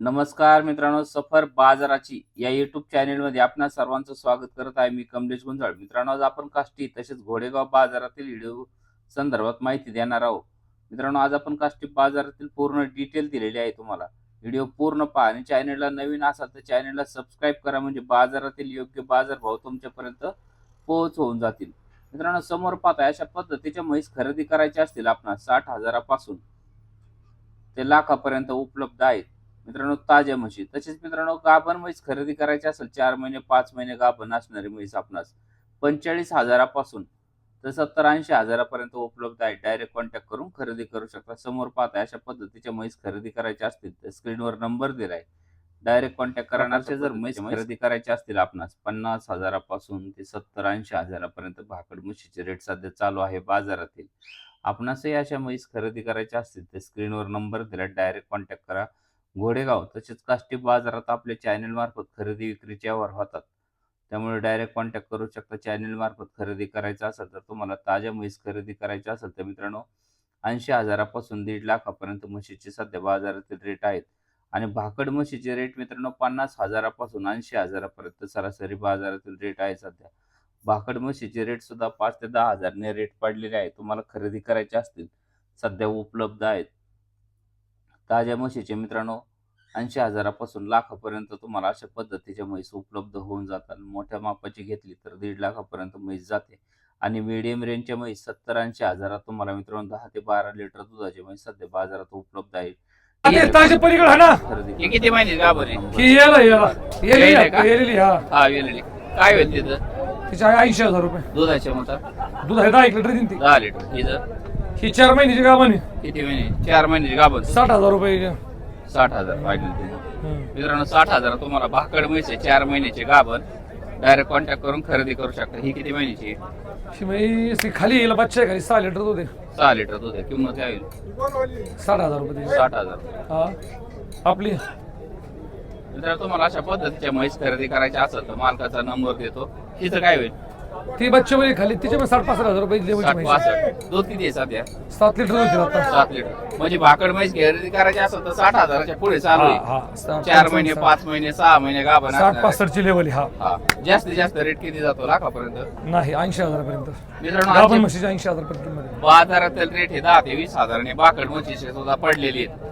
नमस्कार मित्रांनो सफर बाजाराची या युट्यूब चॅनेलमध्ये आपणा सर्वांचं स्वागत करत आहे. मी कमलेश गुंजाळ. मित्रांनो आज आपण काष्टी तसेच घोडेगाव बाजारातील व्हिडिओ संदर्भात माहिती देणार आहोत. मित्रांनो आज आपण काष्टी बाजारातील पूर्ण डिटेल दिलेली आहे तुम्हाला. व्हिडिओ पूर्ण पहा आणि चॅनेलला नवीन असाल तर चॅनेलला सबस्क्राईब करा म्हणजे बाजारातील योग्य बाजारभाव तुमच्यापर्यंत पोहोच होऊन जातील. मित्रांनो समोर पाहता अशा पद्धतीच्या म्हैस खरेदी करायच्या असतील आपणास साठ हजारापासून. ते लाखापर्यंत उपलब्ध आहेत. मित्रांनो ताज्या म्हशी. तसेच मित्रांनो गाभण म्हैस खरेदी करायची असेल चार महिने पाच महिने गाभण असणारी म्हैस आपणास पंचेचाळीस हजारापासून तर सत्तर ऐंशी हजारापर्यंत उपलब्ध आहे. डायरेक्ट कॉन्टॅक्ट करून खरेदी करू शकता. समोर पाहता अशा पद्धतीच्या म्हैस खरेदी करायच्या असतील तर स्क्रीनवर नंबर दिलाय. डायरेक्ट कॉन्टॅक्ट करण्याचे जर म्हैस खरेदी करायचे असतील आपणास पन्नास हजारापासून ते सत्तर ऐंशी हजारापर्यंत भाकड म्हशीचे रेट सध्या चालू आहे बाजारातील. आपणासही अशा म्हैस खरेदी करायच्या असतील तर स्क्रीनवर नंबर दिला डायरेक्ट कॉन्टॅक्ट करा. घोडेगाव तसेच काष्टी बाजारात आपल्या चॅनल मार्फत खरेदी विक्रीचे व्यवहार होतात. त्यामुळे डायरेक्ट कॉन्टॅक्ट करू शकता. चॅनल मार्फत खरेदी करायचं असेल तर तुम्हाला ताज्या म्हैस खरेदी करायची असेल तर मित्रांनो ऐंशी हजारापासून दीड लाखापर्यंत म्हशीचे सध्या बाजारातील रेट आहेत. आणि भाकड म्हशीचे रेट मित्रांनो पन्नास हजारापासून ऐंशी हजारापर्यंत सरासरी बाजारातील रेट आहे सध्या. भाकड म्हशीचे रेट सुद्धा पाच ते दहा हजारने रेट पडलेले आहे. तुम्हाला खरेदी करायचे असतील सध्या उपलब्ध आहेत. ताज्या म्हशीचे मित्रांनो ऐंशी हजारापासून लाखापर्यंत तुम्हाला अशा पद्धतीच्या म्हैस उपलब्ध होऊन जातात. मोठ्या मापाची घेतली तर दीड लाखापर्यंत म्हैस जाते. आणि मिडियम रेंजच्या म्हैस सत्तर ऐंशी हजारात तुम्हाला मित्रांनो दहा ते बारा लिटर दुधाची म्हैस सध्या बाजारात उपलब्ध आहे हा किती महिने का? बरे ही. काय होईल तिथं? तिच्या ऐंशी हजार रुपये. दुधाचे म्हणता दूध आहे दहा एक लिटर दहा लिटर हिचं ही चार महिन्याची गावाने किती महिने? चार महिन्याची गाभण. साठ हजार रुपये. साठ हजार फायनल. मित्रांनो साठ हजार तुम्हाला भाकड म्हैस आहे चार महिन्याची गाभण. डायरेक्ट कॉन्टॅक्ट करून खरेदी करू शकता. ही किती महिन्याची? आहे? खाली येईल बच्चा आहे खाली. सहा लिटर दूध आहे. सहा लिटर दूध आहे. किंमत काय होईल? साठ हजार रुपये. साठ हजार. हा. आपली? मित्रांनो तुम्हाला अशा पद्धतीच्या म्हैस खरेदी करायच्या असेल तर मालकाचा नंबर देतो. तिचं काय होईल? ती बच्चे मध्ये खाली तिच्या पण साठ पासष्ट हजार रुपये दिली साठ पासष्ट. दूध किती आहे सध्या सात लिटर दूध आता. सात लिटर. म्हणजे भाकड म्हैस खरेदी करायची असेल तर साठ हजाराच्या पुढे चालू हा, आहे. साठ- चार महिने साठ- पाच महिने सहा महिने गाभण साठ असणार. पासष्टची लेवल हा. हा. जास्तीत जास्त रेट किती जातो लाखापर्यंत? नाही ऐंशी हजारापर्यंत. मित्रांनो गाभण आजची म्हशीची ऐंशी हजारपर्यंत किंमत आहे. बाजारातील रेट हे दहा ते वीस हजाराने बाकड म्हशीचे सुद्धा पडलेली आहेत.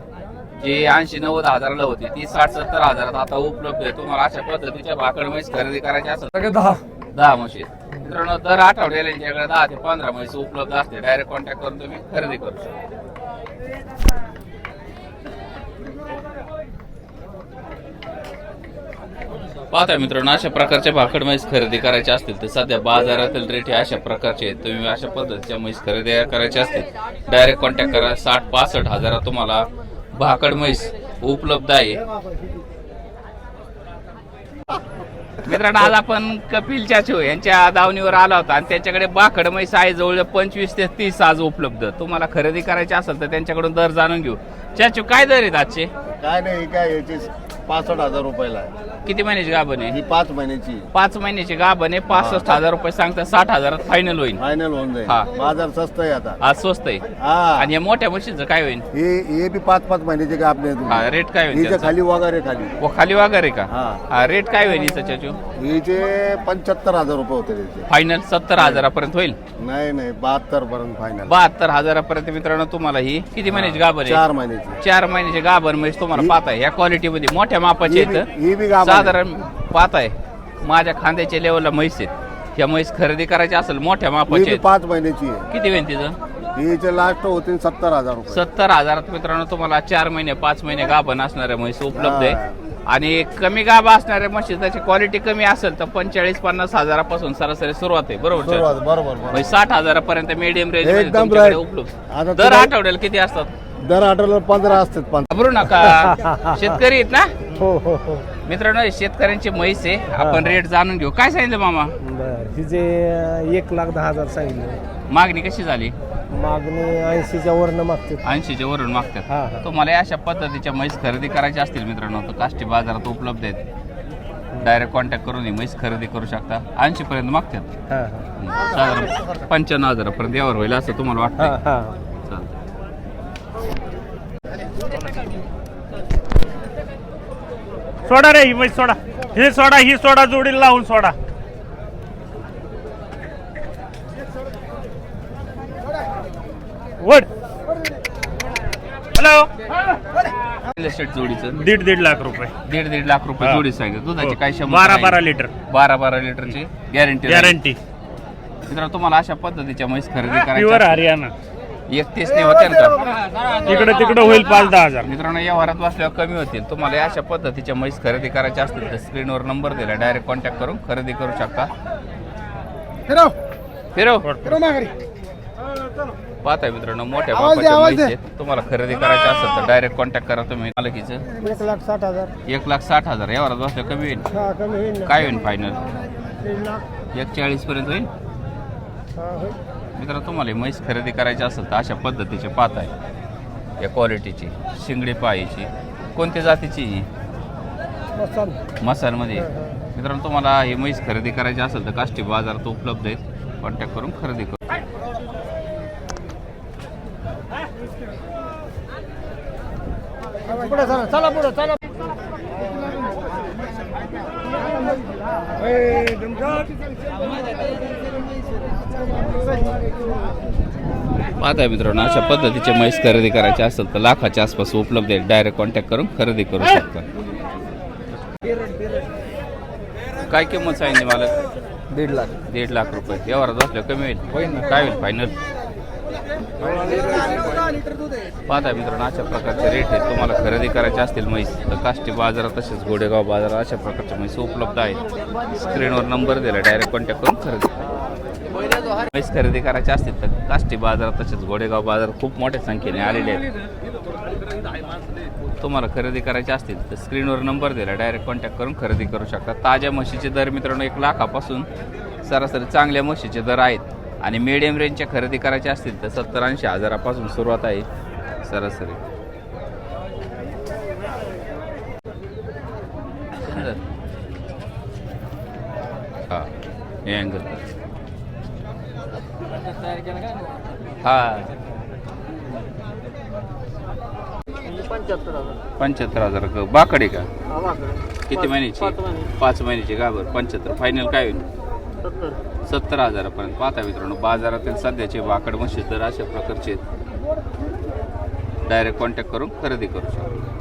जे ऐंशी नव्वद हजाराला होती ती साठ सत्तर हजारात आता उपलब्ध आहे. तुम्हाला अशा पद्धतीच्या बाकड म्हैस खरेदी करायची असेल सगळे दहा. दहा म्हशी मित्रांनो दर आठवड्याला यांच्याकडे दहा ते पंधरा म्हशी उपलब्ध असते. डायरेक्ट कॉन्टॅक्ट करून तुम्ही खरेदी करू शकता. पाहता मित्रांनो अशा प्रकारच्या भाकड म्हैस खरेदी करायच्या असतील तर सध्या बाजारातील रेट हे अशा प्रकारचे आहेत. तुम्ही अशा पद्धतीच्या म्हैस खरेदी करायच्या असतील डायरेक्ट कॉन्टॅक्ट करा. साठ पासष्ट हजारात तुम्हाला भाकड म्हैस उपलब्ध आहे. मित्रांनो आज आपण कपिल चाचू यांच्या दावणीवर आला होता आणि त्यांच्याकडे बाकड म्हैस जवळ पंचवीस ते तीस आज उपलब्ध. तुम्हाला खरेदी करायची असेल तर त्यांच्याकडून दर जाणून घेऊ. चाचू काय दर आहेत आजचे? काय नाही काय याचे पासष्ट हजार रुपयाला आहे. किती महिन्याची गाभण आहे? ही पाच महिन्याची. पाच महिन्याची गाभण आहे पासष्ट हजार रुपये सांगता साठ हजारात फायनल होईल. फायनल होऊन जाईल. हा. बाजार स्वस्त आहे आता. आज स्वस्त आहे. हा. आणि या मोठ्या म्हशीचं काय होईल? हे हे बी पाच पाच महिन्याचे का आपले हा रेट काय होईल हिच्या त्याचा? खाली वगैरे खाली. व खाली वगैरे का? हा. हा रेट काय होईल हिचं चाचू? हिचे पंच्याहत्तर हजार रुपये होते त्याचे फायनल सत्तर हजारापर्यंत होईल? नाही नाही बहात्तर पर्यंत फायनल बहात्तर हजारापर्यंत मित्रांनो तुम्हाला ही किती महिन्याची गाभण आहे? चार महिन्याची. चार महिन्याचे गाभण म्हणजे तुम्हाला ही- पाहताय या क्वालिटी मध्ये मोठ्या मापाचे ही बी- आहेत ही बी गाभण आहे. साधारण पाहताय माझ्या खांद्याच्या लेवलला म्हैस आहेत. या म्हैस खरेदी करायची असेल मोठ्या ही मापाचे बी आहेत. पाच महिन्याची आहे. किती होईल तिचं? हिचे लास्ट होतील सत्तर हजार रुपये. सत्तर हजारात मित्रांनो तुम्हाला चार महिने पाच महिने गाभण असणाऱ्या म्हैस उपलब्ध आहे. आणि कमी गाभा असणाऱ्या म्हशी त्याची क्वालिटी कमी असेल तर पंचेचाळीस पन्नास हजारापासून सरासरी सुरुवात आहे. बरोबर सुरुवात बरोबर बरोबर. म्हणजे साठ हजारापर्यंत मीडियम रेंज एकदम right. उपलब्ध. आता दर तुला- आठवड्याला किती असतात? दर आठवड्याला पंधरा असतात पंधरा घाबरू नका. शेतकरी आहेत ना? हो हो हो. मित्रांनो हे शेतकऱ्यांची म्हैस आहे. आपण रेट जाणून घेऊ. काय सांगितलं मामा? बर हिचे एक लाख दहा हजार सांगितले. मागणी कशी झाली? मागणी ऐंशीच्या वरनं मागते ऐंशीच्या वरून हा, मागतात. तुम्हाला अशा पद्धतीच्या म्हैस खरेदी करायच्या असतील मित्रांनो तर काष्टी बाजारात उपलब्ध आहेत. डायरेक्ट कॉन्टॅक्ट करून ही म्हैस खरेदी करू शकता. ऐंशी पर्यंत मागतात. हां. साधारण पंच्याण्णव हजारापर्यंत यावर होईल असं तुम्हाला वाटतं हां. सोडा रे ही म्हैस सोडा. हे सोडा ही सोडा जोडीला लावून सोडा. वड. हॅलो जोडीचं. दीड दीड लाख रुपये. दीड दीड लाख रुपये हा. जोडी सांगितलं दुधाची काय क्षमता बारा? बारा लिटर. बारा बारा लिटरची गॅरंटी गॅरंटी मित्रांनो तुम्हाला अशा पद्धतीच्या म्हैस खरेदी प्युअर करायची हरियाणा. एकतीस ने होते का? तिकडे तिकडे होईल पाच दहा हजार. मित्रांनो या वरात बसल्यावर कमी होतील. तुम्हाला अशा पद्धतीच्या म्हैस खरेदी करायच्या असतील तर स्क्रीनवर नंबर दिला डायरेक्ट कॉन्टॅक्ट करून खरेदी करू शकता. फिरव. पाहताय मित्रांनो मोठ्या बापाच्या म्हैस आहेत. तुम्हाला खरेदी करायची असेल तर डायरेक्ट कॉन्टॅक्ट करा तुम्ही. मालकीचं. एक लाख साठ हजार. एक लाख साठ हजार. या वरात बसल्यावर कमी होईल. हा कमी होईल ना. काय होईल फायनल दीड लाख. एक चाळीस पर्यंत होईल? हा, होईल. मित्रांनो तुम्हाला ही म्हैस खरेदी करायची असेल तर अशा पद्धतीचे पाहत आहे. या क्वालिटीची शिंगडी पायाची कोणत्या जातीची? ही? मसाल. मसालमध्ये. मित्रांनो तुम्हाला ही म्हैस खरेदी करायची असेल तर काष्टी बाजारात उपलब्ध आहेत. कॉन्टॅक्ट करून खरेदी करू. पुढे चला चला पुढे चला. पाहताय मित्रांनो अशा पद्धतीचे म्हैस खरेदी करायचे असेल तर लाखाच्या आसपास उपलब्ध आहेत. डायरेक्ट कॉन्टॅक्ट करून खरेदी करू शकता. काय किंमत सांगितली मला दीड लाख. दीड लाख रुपये. व्यवहारात बसल्या कमी होईल. काय होईल फायनल पाहताय मित्रांनो अशा प्रकारचे रेट आहेत. तुम्हाला खरेदी करायचे असतील म्हैस तर काष्टी बाजारात तसेच गोडेगाव बाजारात अशा प्रकारच्या म्हैस उपलब्ध आहेत. स्क्रीनवर नंबर दिला डायरेक्ट कॉन्टॅक्ट करून खरेदी म्हैस खरेदी करायचे असतील तर काष्टी बाजारात तसेच गोडेगाव बाजार खूप मोठ्या संख्येने आलेले आहेत. तुम्हाला खरेदी करायचे असतील तर स्क्रीनवर नंबर दिला डायरेक्ट कॉन्टॅक्ट करून खरेदी करू शकता. ताज्या म्हशीचे दर मित्रांनो एक लाखापासून सरासरी चांगल्या म्हशीचे दर आहेत. आणि मिडियम रेंजच्या खरेदी करायच्या असतील तर सत्तर ऐंशी हजारापासून सुरुवात आहे. सरासरी. हां हे अँगल हा. पंच्याहत्तर हजार का? बाकडे का? किती महिन्याची? पाच महिन्याची का बरं? पंच्याहत्तर. फायनल काय होईल? सत्तर सत्तर हजारापर्यंत. पाहता मित्रांनो बाजारातील सध्याचे वाकड म्हशी तर अशा प्रकारचे डायरेक्ट कॉन्टॅक्ट करून खरेदी करू शकतो.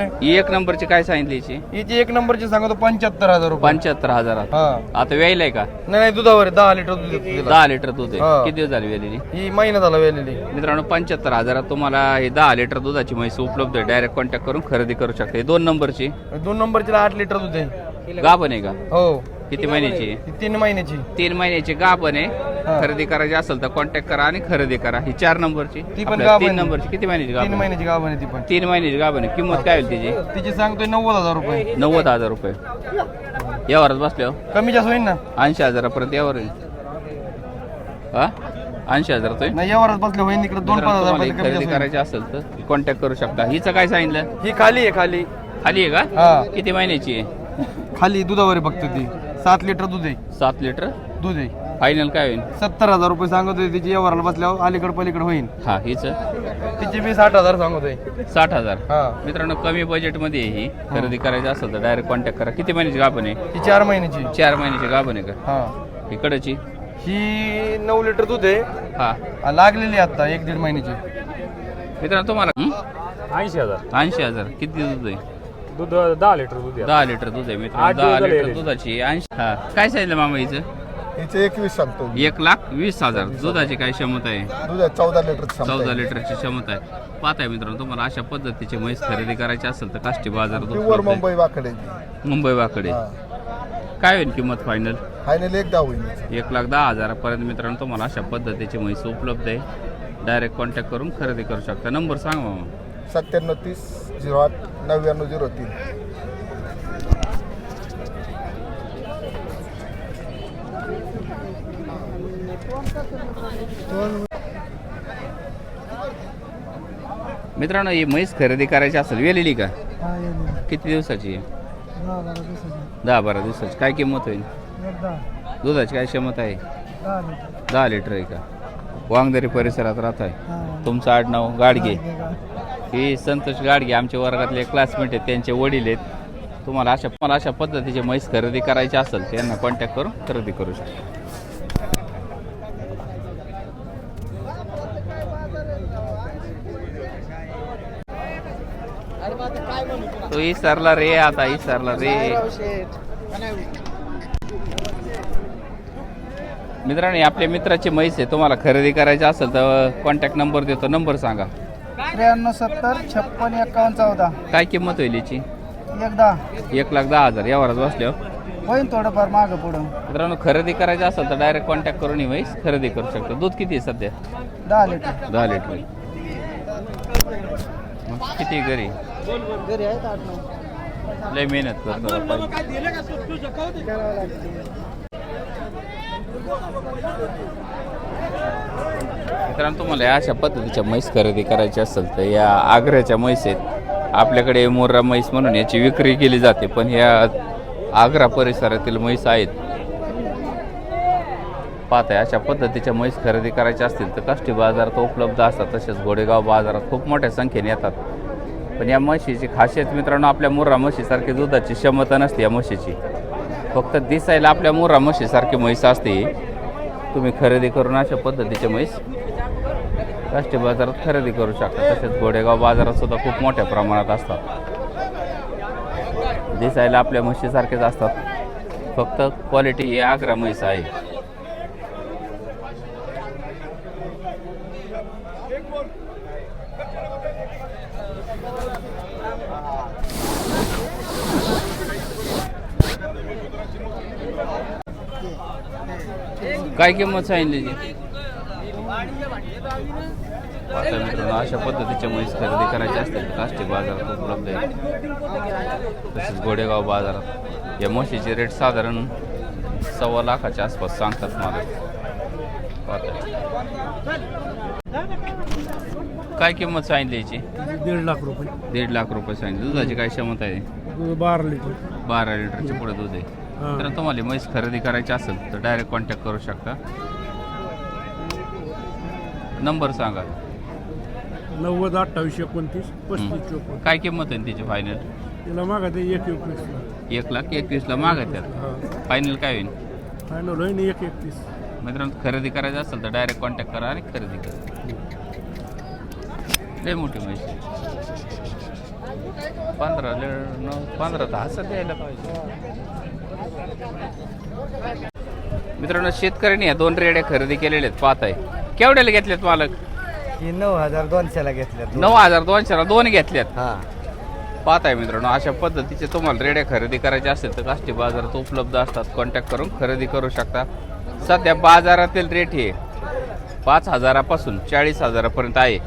ही एक नंबरची काय सांगितली हिची हिची एक नंबरची सांगतो पंच्याहत्तर हजार रुपये. पंच्याहत्तर हजारात. हा. आता वेळेला का? नाही नाही दुधावर आहे, दहा लिटर दूध देतो तिला. दहा लिटर दूध आहे. किती दिवस झाली वेलेली? ही महिना झाला वेलेली. मित्रांनो पंच्याहत्तर हजारात तुम्हाला हे दहा लिटर दुधाची म्हैस उपलब्ध आहे. डायरेक्ट कॉन्टॅक्ट करून खरेदी करू शकता. दोन नंबरची? दोन नंबरची आठ लिटर दूध आहे. गाभण आहे का? हो. किती महिन्याची? आहे? तीन महिन्याची. तीन महिन्याची गाभण आहे. हा. खरेदी करायची असेल तर कॉन्टॅक्ट करा आणि खरेदी करा. ही चार नंबरची. ती पण आपल्या गाभण तीन आहे. नंबरची किती महिन्याची तीन गाभण? महिन्याची गाभ आहे ती पण. तीन महिन्याची गाभण आहे. किंमत काय होईल तिची? तिची सांगतोय नव्वद हजार रुपये. नव्वद हजार रुपये. यावरच बसल्यावर कमी जास्त होईल ना. ऐंशी हजारापर्यंत यावर होईल हा? ऐंशी हजार नाही यावरच बसले होईल इकडे दोन पाच हजार खरेदी करायची असेल तर कॉन्टॅक्ट करू शकता. हिचं काय सांगितलं. ही खाली आहे खाली. खाली आहे का? हा. किती महिन्याची आहे? खाली दुधावर आहे फक्त ती. सात लिटर दूध आहे. सात लिटर? दूध आहे. फायनल काय होईल? सत्तर हजार रुपये सांगतोय तिची यावरला बसल्यावर अलीकड पलीकडे होईल हा हिचं? तिची मी साठ हजार सांगतोय साठ हजार? हा. मित्रांनो कमी बजेटमध्ये आहे ही. खरेदी करायची असेल तर डायरेक्ट कॉन्टॅक्ट करा. किती महिन्याची गाभण आहे? ही चार महिन्याची. चार महिन्याची गाभण आहे का? हा. इकडची? ही नऊ लिटर दूध आहे. हा. आ, लागलेली आहे आता एक दीड महिन्याची. मित्रांनो तुम्हाला? ऐंशी हजार. ऐंशी हजार. किती दूध आहे? दूध दहा लिटर दूध दहा लिटर दूध आहे मित्रांनो. आठ दहा दिवस झाले लिटर. दुधाची. ऐंशी हा काय सांगितलं मामा हिचं? हिचे एकवीस सांगतो एक लाख वीस हजार. दुधाची काय क्षमता आहे? दूध चौदा लिटर चौदा लिटरची क्षमता आहे. पाहताय मित्रांनो तुम्हाला अशा पद्धतीची म्हैस खरेदी करायची असेल तर काष्टी प्युअर आहे. मुंबई वाकडे मुंबई वाकडे. काय होईल किंमत फायनल फायनल एकदा होईल. एक लाख दहा हजारापर्यंत मित्रांनो तुम्हाला अशा पद्धतीची म्हैस उपलब्ध आहे. डायरेक्ट कॉन्टॅक्ट करून खरेदी करू शकता. नंबर सांग मामा. सत्त्याण्णव तीस. झिरो आठ नव्याण्णव झिरो तीन. मित्रांनो ही म्हैस खरेदी करायची असेल वेलेली का? किती दिवसाची आहे? दहा बारा दिवसाची. काय किंमत होईल? दुधाची काय क्षमता आहे? दहा लिटर. आहे का? वांगदरी परिसरात राहत आहे तुमचं आडनाव गाडगे. हे संतोष गाडगे आमच्या वर्गातले क्लासमेट आहेत त्यांचे वडील आहेत. तुम्हाला अशा मला अशा पद्धतीचे म्हैस खरेदी करायची असेल त्यांना कॉन्टॅक्ट करून खरेदी करू शकता. तो इसरला रे आता इसरला रे. मित्रांनो आपल्या मित्राची म्हैस आहे तुम्हाला खरेदी करायची असेल तर कॉन्टॅक्ट नंबर देतो नंबर सांगा. त्र्याण्णव सत्तर छप्पन एकावन्न चौदा. काय किंमत होईल याची? एकदा. एक लाख दहा हजार. यावरच बसल्यावर? होईन थोडंफार मागं पुढं. मित्रांनो खरेदी करायची असेल तर डायरेक्ट कॉन्टॅक्ट करून ही म्हैस खरेदी करू शकतो. दूध किती आहे सध्या? दहा लिटर. दहा लिटर. मग किती घरी? घरी आहेत आठ नऊ. लय मेहनत करतो आपण. मित्रांनो तुम्हाला या अशा पद्धतीच्या म्हैस खरेदी करायची असेल तर या आग्र्याच्या म्हैस आहेत. आपल्याकडे मोर्रा म्हैस म्हणून याची विक्री केली जाते पण ह्या आग्रा परिसरातील म्हैस आहेत. पाहताय अशा पद्धतीच्या म्हैस खरेदी करायच्या असतील तर काष्टी बाजारात उपलब्ध असतात तसेच घोडेगाव बाजारात खूप मोठ्या संख्येने येतात. पण या म्हशीची खासियत मित्रांनो आपल्या मुर्रा म्हशीसारखी दुधाची क्षमता नसते या म्हशीची. फक्त दिसायला आपल्या मुर्रा म्हशीसारखी म्हैस असते. तुम्ही खरेदी करून अशा पद्धतीचे म्हैस राष्ट्रीय बाजारात खरेदी करू शकता. तसेच घोडेगाव बाजारात सुद्धा खूप मोठ्या प्रमाणात असतात. दिसायला आपल्या म्हशीसारखेच असतात. फक्त क्वालिटी ही आग्रा म्हैस आहे. काय किंमत सांगितली जी? आता मित्रांनो अशा पद्धतीच्या म्हैस खरेदी करायची असतील तर काष्टी बाजारात उपलब्ध आहे. तसेच गोडेगाव बाजारात. या म्हशीचे रेट साधारण सव्वा लाखाच्या आसपास सांगतात मला. काय किंमत सांगितली याची? दीड लाख रुपये. दीड लाख रुपये सांगितली. दुधाची काय क्षमता आहे? बारा लिटर. बारा लिटरच्या पुढे दूध आहे. तर तुम्हाला म्हैस खरेदी करायची असेल तर डायरेक्ट कॉन्टॅक्ट करू शकता. नंबर सांगा. नव्वद अठ्ठावीस एकोणतीस पस्तीस चोपन्न. काय किंमत आहे तिची फायनल तिला मागा ते एक एकवीस एक लाख एकवीसला मागत त्यात. फायनल काय होईल? फायनल होईन एक एकतीस मित्रांनो खरेदी करायचं असेल तर डायरेक्ट कॉन्टॅक्ट करा आणि खरेदी करा. लय मोठी म्हैस. पंधरा लिटर नऊ पंधरा तर हसत द्यायला पाहिजे. मित्रांनो शेतकऱ्यांनी या दोन रेड्या खरेदी केलेल्या आहेत. पाहताय. केवढ्याला घेतल्यात मालक? ही नऊ हजार दोनशेला घेतल्यात. नऊ हजार दोनशेला दोन घेतल्यात. हा. पाहताय मित्रांनो अशा पद्धतीचे तुम्हाला रेड्या खरेदी करायच्या असेल तर काष्टी बाजारात उपलब्ध असतात. कॉन्टॅक्ट करून खरेदी करू शकता. सध्या बाजारातील रेट हे पाच हजारापासून चाळीस हजारापर्यंत आहे.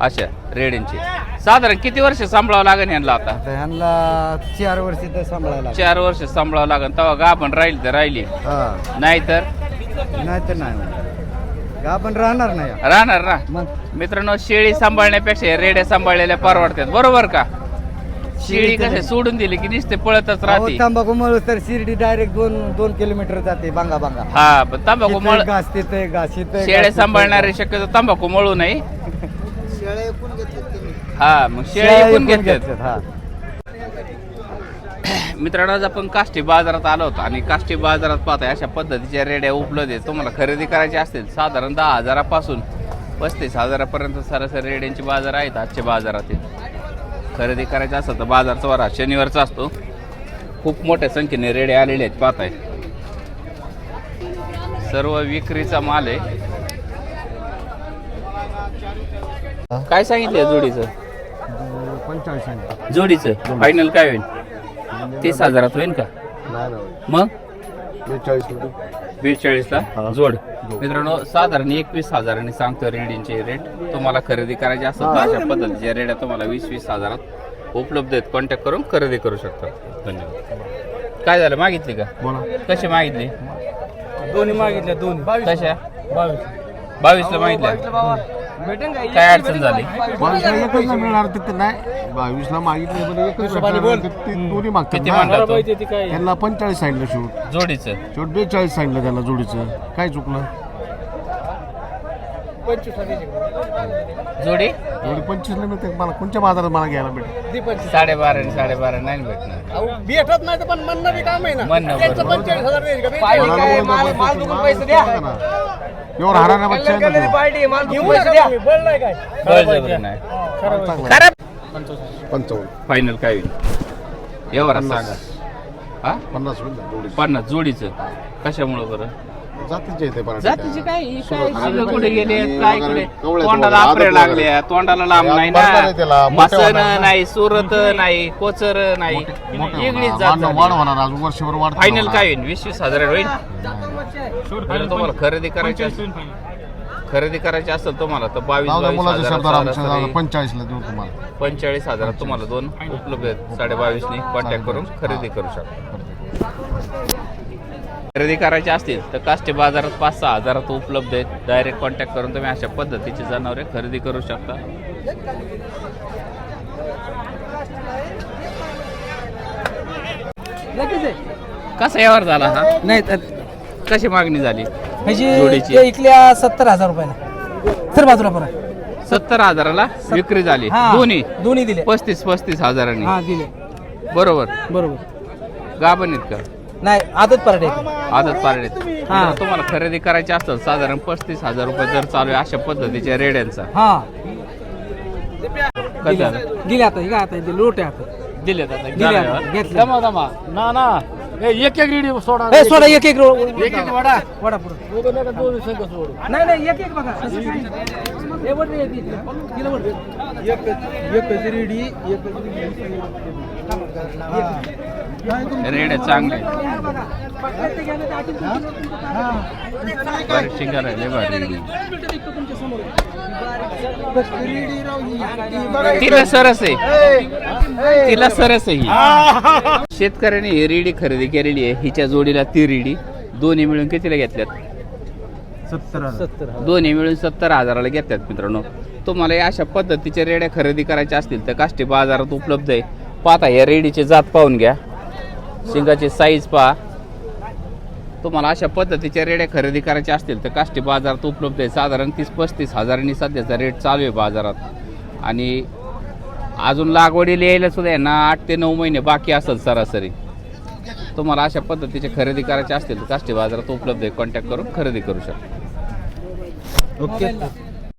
अशा रेड्यांचे साधारण किती वर्ष सांभाळावं लागेल यांना आता? आता ह्यांना चार वर्ष तर सांभाळायला चार वर्ष सांभाळावं लागेल. तेव्हा गाभण राहील तर राहिली. हा. नाहीतर? नाही तर नाही. आपण राहणार नाही. राहणार ना? मग? मित्रांनो शेळी सांभाळण्यापेक्षा हे रेड्या सांभाळलेल्या परवडतात. बरोबर का? शेळी कसे सोडून दिली की नुसते पळतच अहो, राहते. तंबाखू मळूस तर शिर्डी डायरेक्ट दोन दोन किलोमीटर जाते बांगा बांगा. हा पण तंबाखू मळ घास तिथे घास तिथे शेळे सांभाळणारे शक्यतो तंबाखू मळू नाही हा मग शेळ्या शेळ्या पण घेतल्यात, हा. मित्रांनो आज आपण काष्टी बाजारात आलो होतो आणि काष्टी बाजारात पाहताय अशा पद्धतीच्या रेड्या उपलब्ध आहेत. तुम्हाला खरेदी करायची असतील साधारण दहा हजारापासून पस्तीस हजारापर्यंत सरासरी रेड्यांचे बाजार आहेत आजच्या बाजारातील. खरेदी करायचं असेल तर बाजारचा वारा शनिवारचा असतो. खूप मोठ्या संख्येने रेडे आलेले आहेत पाहताय. सर्व विक्रीचा माल आहे. काय सांगितलं जोडीचं? पंचेचाळीस जोडीचं? फायनल काय होईल? तीस हजारात होईल का? मग? बेचाळीस बेचाळीसला? जोड. मित्रांनो साधारण एकवीस हजारांनी सांगतो रेडींचे रेट तुम्हाला खरेदी करायचे असेल तर अशा पद्धतीच्या रेड्या तुम्हाला वीस वीस हजारात उपलब्ध आहेत. कॉन्टॅक्ट करून खरेदी करू शकता. धन्यवाद. काय झालं? मागितली का? बोला. कशी मागितली? दोन्ही मागितल्या दोन्ही. कशा? बावीस. बावीसला मागितल्या? काय अडचण झाली? बावीसला एकच नाही मिळणार तिथे नाही. बावीसला मागितले पण एकच भेटणार. ते- ते दोन्ही मागतात किती ना. म्हणला तो? ती काय? त्यांना पंचेचाळीस सांगितलं शेवट जोडीचं. शेवट बेचाळीस सांगितलं त्यांना जोडीचं. काय चुकलं? जोडी? एवढी पंचवीसला मिळते. मला कोणत्या बाजारात मला घ्यायला भेटेल? साडेबारा आणि साडेबारा नाही भेटणार. भेटत नाही तर पण म्हणणं बी काम आहे ना. म्हणणं त्यांचं. पंचेचाळीस हजार का? काय, माल- माल पैसे द्या. एवढं हराना बच्चा आहे ना तू. बळजबरी नाही. चांगला. पंचावन्न फायनल काय होईल? एवढा सांगा. हा? पन्नास होईल ना जोडीची. पन्नास जोडीचं. कशामुळं बरं? जातीचे इथे पराठे. जातीचे काय? काय कुठे गेले काय कुठे? तोंडाला आपरे. तोंडाला लांब नाही ना? मसन. नाही सुरत नाही कोचर नाही. वेगळीच होणार. जात वाढ- झाली. वाढ होणार अजून वर्षभर वाढ फायनल काय होईल? वीस वीस हजार होईल? जर तुम्हाला खरेदी करायची असेल खरेदी करायची असेल तुम्हाला तर बावीस बावीस हजार पंचेचाळीसला देऊ तुम्हाला. पंचेचाळीस हजार तुम्हाला दोन उपलब्ध आहेत. साडे बावीसनी कॉन्टॅक्ट करून खरेदी करू शकता. खरेदी करायची असतील तर काष्टी बाजारात पाच सहा हजारात उपलब्ध आहेत. डायरेक्ट कॉन्टॅक्ट करून तुम्ही अशा पद्धतीची जनावरे खरेदी करू शकता. कसा व्यवहार झाला हा? नाही तर कशी मागणी झाली? जोडीची? ते इकल्या सत्तर हजार रुपयाला. सर बाजूला सत्तर हजाराला विक्री झाली. हा, दोन्ही? दोन्ही दिले. पस्तीस पस्तीस हजारांनी. हा दिले. बरोबर. बरोबर. गाभण आहेत का? नाही आदत पराठे. आदत पारडेत हा. जर तुम्हाला खरेदी करायची असेल साधारण पस्तीस हजार रुपये दर चालू आहे अशा पद्धतीच्या रेड्यांचा. हा? दिले आता हे काय आता दिले लोटे आता. दिलेत आता. दिले आता झालं. घेतले दमा दमा. ना ना. एक एक रेडी सोडा ए, सोडा एक एक रो- एक एक वडा वडा पुढं. दोन नका दोन संघ सोडू नाही नाही एक एक बघा तसं काय. हे वर नाही, एक एक. दिलं वर. रेड्या चांगल्या आहेत. बरेच शिंगार आहे लय भारी रेडी. तिला सरस आहे. तिला सरस आहे ही. शेतकऱ्याने ही रेडी खरेदी केलेली आहे. हिच्या जोडीला ती रेडी. दोन्ही मिळून कितीला घेतल्यात? दोन्ही मिळून सत्तर हजाराला घेतात मित्रांनो. तुम्हाला या अशा पद्धतीच्या रेड्या खरेदी करायच्या असतील तर काष्टी बाजारात उपलब्ध आहे. पाहता या रेडीची जात पाहून घ्या. शिंगाची साईज पहा. तुम्हाला अशा पद्धतीच्या रेड्या खरेदी करायच्या असतील तर काष्टी बाजारात उपलब्ध आहे. साधारण तीस पस्तीस हजारांनी सध्याचा रेट चालू आहे बाजारात. आणि अजून लागवडीला यायला सुद्धा आहे ना आठ ते नऊ महिने बाकी असेल सरासरी. तुम्हाला अशा पद्धतीचे खरेदी करायचे असतील तर काष्टी बाजारात उपलब्ध आहे. कॉन्टॅक्ट करून खरेदी करू शकता. ओके.